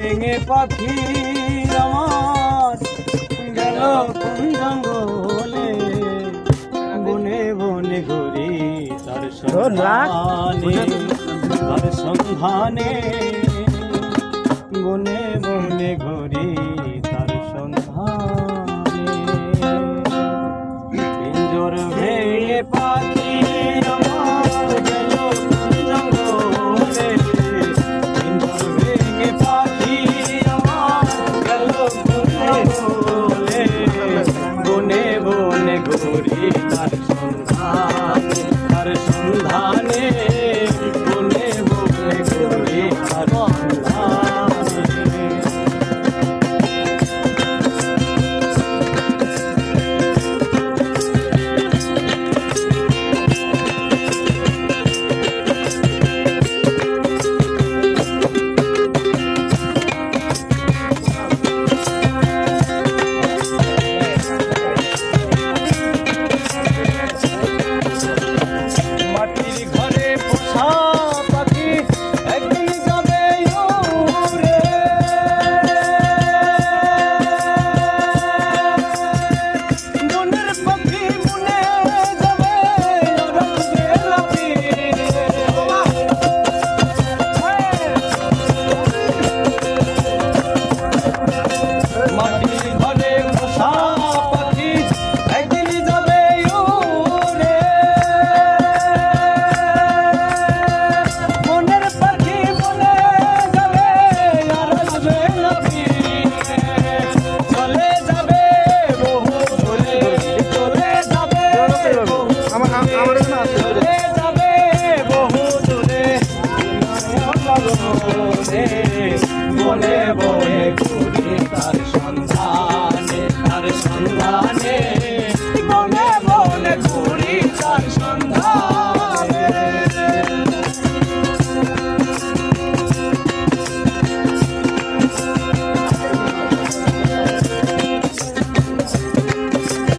ভেঙে পাখি আমার গেল কোন জঙ্গলে বনে বনে ঘুরি তার সন্ধানে তার সন্ধানে। বনে বনে ঘুরি তার সন্ধানে। পিঞ্জর ভেঙে পাখি আমার ঘুরি তার সন্ধানে তার সন্ধানে বলে বলে গরি তার সন্ধানে। রে, বনে